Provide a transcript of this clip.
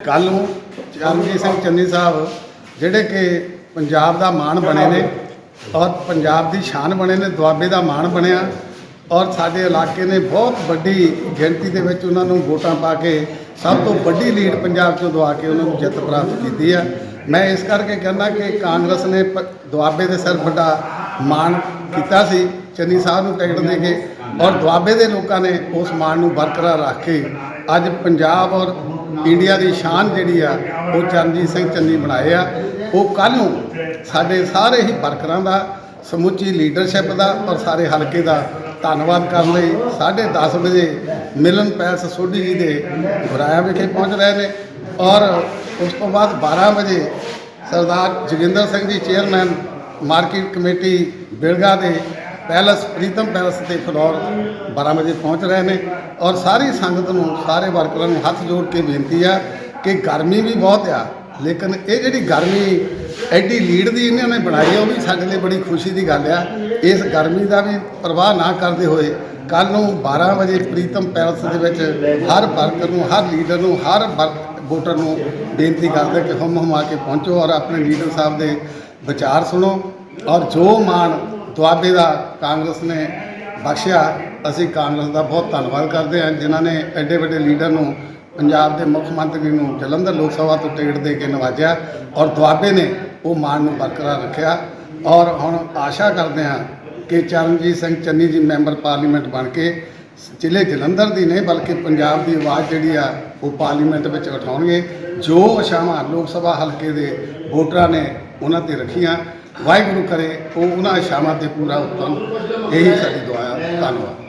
ਕੱਲ ਨੂੰ ਚਰਨਜੀਤ ਸਿੰਘ ਚੰਨੀ ਸਾਹਿਬ, ਜਿਹੜੇ ਕਿ ਪੰਜਾਬ ਦਾ ਮਾਣ ਬਣੇ ਨੇ ਔਰ ਪੰਜਾਬ ਦੀ ਸ਼ਾਨ ਬਣੇ ਨੇ, ਦੁਆਬੇ ਦਾ ਮਾਣ ਬਣਿਆ ਔਰ ਸਾਡੇ ਇਲਾਕੇ ਨੇ ਬਹੁਤ ਵੱਡੀ ਗਿਣਤੀ ਦੇ ਵਿੱਚ ਉਹਨਾਂ ਨੂੰ ਵੋਟਾਂ ਪਾ ਕੇ ਸਭ ਤੋਂ ਵੱਡੀ ਲੀਡ ਪੰਜਾਬ ਚੋਂ ਦਵਾ ਕੇ ਉਹਨਾਂ ਨੂੰ ਜਿੱਤ ਪ੍ਰਾਪਤ ਕੀਤੀ ਆ। ਮੈਂ ਇਸ ਕਰਕੇ ਕਹਿੰਦਾ ਕਿ ਕਾਂਗਰਸ ਨੇ ਪ- ਦੁਆਬੇ ਦੇ ਸਿਰ ਵੱਡਾ ਮਾਣ ਕੀਤਾ ਸੀ, ਚੰਨੀ ਸਾਹਿਬ ਨੂੰ ਟਿਕਟ ਦੇ ਕੇ ਔਰ ਦੁਆਬੇ ਦੇ ਲੋਕਾਂ ਨੇ ਉਸ ਮਾਣ ਨੂੰ ਬਰਕਰਾਰ ਰੱਖ ਕੇ ਅੱਜ ਪੰਜਾਬ ਔਰ ਇੰਡੀਆ ਦੀ ਸ਼ਾਨ ਜਿਹੜੀ ਆ, ਉਹ ਚਰਨਜੀਤ ਸਿੰਘ ਚੰਨੀ ਬਣਾਏ ਆ। ਉਹ ਕੱਲ ਨੂੰ ਸਾਡੇ ਸਾਰੇ ਹੀ ਵਰਕਰਾਂ ਦਾ, ਸਮੁੱਚੀ ਲੀਡਰਸ਼ਿਪ ਦਾ ਔਰ ਸਾਰੇ ਹਲਕੇ ਦਾ ਧੰਨਵਾਦ ਕਰਨ ਲਈ 10:30 ਵਜੇ ਮਿਲਨ ਪੈਲਸ ਸੋਢੀ ਜੀ ਦੇ ਗੁਰਾਇਆ ਵਿਖੇ ਪਹੁੰਚ ਰਹੇ ਨੇ ਔਰ ਉਸ ਤੋਂ ਬਾਅਦ 12 ਵਜੇ ਸਰਦਾਰ Joginder Singh ji chairman market committee Bilga ਦੇ ਪੈਲਸ, ਪ੍ਰੀਤਮ ਪੈਲਸ ਤੇ ਫਲੋਰ 12 ਵਜੇ ਪਹੁੰਚ ਰਹੇ ਨੇ ਔਰ ਸਾਰੀ ਸੰਗਤ ਨੂੰ, ਸਾਰੇ ਵਰਕਰਾਂ ਨੂੰ ਹੱਥ ਜੋੜ ਕੇ ਬੇਨਤੀ ਆ ਕਿ ਗਰਮੀ ਵੀ ਬਹੁਤ ਆ, ਲੇਕਿਨ ਇਹ ਜਿਹੜੀ ਗਰਮੀ ਐਡੀ ਲੀਡ ਦੀ ਇਹਨਾਂ ਨੇ ਬਣਾਈ ਆ, ਉਹ ਵੀ ਸਾਡੇ ਲਈ ਬੜੀ ਖੁਸ਼ੀ ਦੀ ਗੱਲ ਆ। ਇਸ ਗਰਮੀ ਦਾ ਵੀ ਪ੍ਰਵਾਹ ਨਾ ਕਰਦੇ ਹੋਏ ਕੱਲ ਨੂੰ 12 ਵਜੇ ਪ੍ਰੀਤਮ ਪੈਲਸ ਦੇ ਵਿੱਚ ਹਰ ਵਰਕਰ ਨੂੰ, ਹਰ ਲੀਡਰ ਨੂੰ, ਹਰ ਵਰ- ਵੋਟਰ ਨੂੰ ਬੇਨਤੀ ਕਰਦੇ ਕਿ ਹਮ ਹਮਾ ਕੇ ਪਹੁੰਚੋ ਔਰ ਆਪਣੇ ਲੀਡਰ ਸਾਹਿਬ ਦੇ ਵਿਚਾਰ ਸੁਣੋ ਔਰ ਜੋ ਮਾਣ ਦੁਆਬੇ ਦਾ ਕਾਂਗਰਸ ਨੇ ਬਖਸ਼ਿਆ। ਅਸੀਂ ਕਾਂਗਰਸ ਦਾ ਬਹੁਤ ਧੰਨਵਾਦ ਕਰਦੇ ਹਾਂ, ਜਿਨ੍ਹਾਂ ਨੇ ਐਡੇ ਵੱਡੇ ਲੀਡਰ ਨੂੰ ਪੰਜਾਬ ਦੇ ਮੁੱਖ ਮੰਤਰੀ ਨੂੰ ਜਲੰਧਰ ਲੋਕ ਸਭਾ ਤੋਂ ਟਿਕਟ ਦੇ ਕੇ ਨਵਾਜਿਆ ਔਰ ਦੁਆਬੇ ਨੇ ਉਹ ਮਾਣ ਨੂੰ ਬਰਕਰਾਰ ਰੱਖਿਆ। ਔਰ ਹੁਣ ਆਸ਼ਾ ਕਰਦੇ ਹਾਂ ਕਿ ਚਰਨਜੀਤ ਸਿੰਘ ਚੰਨੀ ਜੀ ਮੈਂਬਰ ਪਾਰਲੀਮੈਂਟ ਬਣ ਕੇ ਜ਼ਿਲ੍ਹੇ ਜਲੰਧਰ ਦੀ ਨਹੀਂ, ਬਲਕਿ ਪੰਜਾਬ ਦੀ ਆਵਾਜ਼ ਜਿਹੜੀ ਆ ਉਹ ਪਾਰਲੀਮੈਂਟ ਵਿੱਚ ਉਠਾਉਣਗੇ। ਜੋ ਆਸ਼ਾਵਾਂ ਲੋਕ ਸਭਾ ਹਲਕੇ ਦੇ ਵੋਟਰਾਂ ਨੇ ਉਹਨਾਂ ਤੇ ਰੱਖੀਆਂ। ਵਾਹਿਗੁਰੂ ਕਰੇ ਉਹ ਉਹਨਾਂ ਸ਼ਾਮਾਂ ਤੇ ਪੂਰਾ ਉਤਰਨ ਇਹੀ ਸਾਡੀ ਦੁਆ ਹੈ ਧੰਨਵਾਦ।